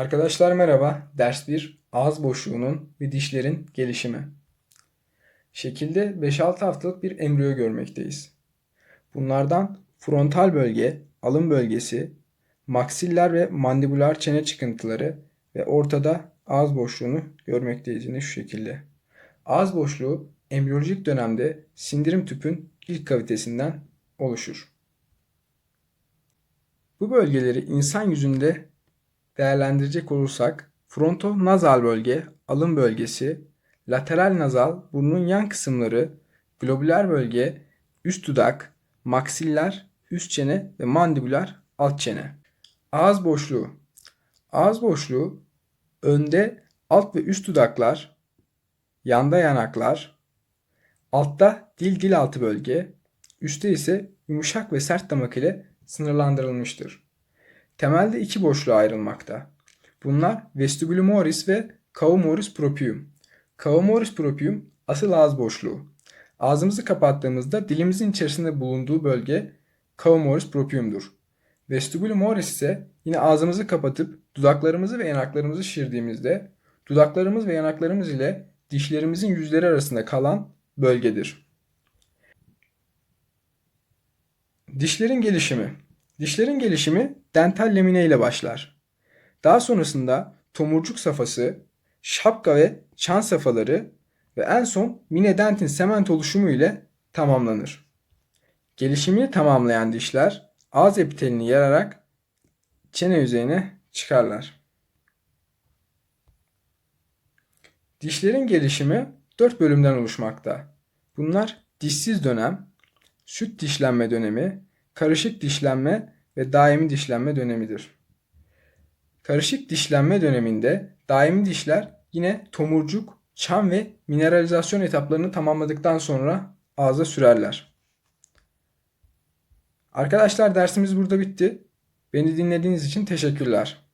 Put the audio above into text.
Arkadaşlar merhaba. Ders 1. Ağız boşluğunun ve dişlerin gelişimi. Şekilde 5-6 haftalık bir embriyo görmekteyiz. Bunlardan frontal bölge, alın bölgesi, maksiller ve mandibular çene çıkıntıları ve ortada ağız boşluğunu görmekteyiz yine şu şekilde. Ağız boşluğu embriyolojik dönemde sindirim tüpün ilk kavitesinden oluşur. Bu bölgeleri insan yüzünde değerlendirecek olursak frontonazal bölge, alın bölgesi, lateral nazal, burnun yan kısımları, globüler bölge, üst dudak, maksiller, üst çene ve mandibüler alt çene. Ağız boşluğu. Ağız boşluğu önde alt ve üst dudaklar, yanda yanaklar, altta dil dil altı bölge, üstte ise yumuşak ve sert damak ile sınırlandırılmıştır. Temelde iki boşluğa ayrılmakta. Bunlar vestibulum moris ve cavo moris proprium. Cavo moris proprium asıl ağız boşluğu. Ağzımızı kapattığımızda dilimizin içerisinde bulunduğu bölge cavo moris proprium'dur. Vestibulum moris ise yine ağzımızı kapatıp dudaklarımızı ve yanaklarımızı şişirdiğimizde dudaklarımız ve yanaklarımız ile dişlerimizin yüzleri arasında kalan bölgedir. Dişlerin gelişimi. Dişlerin gelişimi dental lamine ile başlar. Daha sonrasında tomurcuk safhası, şapka ve çan safhaları ve en son minedentin sement oluşumu ile tamamlanır. Gelişimini tamamlayan dişler ağız epitelini yararak çene yüzeyine çıkarlar. Dişlerin gelişimi 4 bölümden oluşmakta. Bunlar dişsiz dönem, süt dişlenme dönemi, karışık dişlenme ve daimi dişlenme dönemidir. Karışık dişlenme döneminde daimi dişler yine tomurcuk, çam ve mineralizasyon etaplarını tamamladıktan sonra ağza sürerler. Arkadaşlar dersimiz burada bitti. Beni dinlediğiniz için teşekkürler.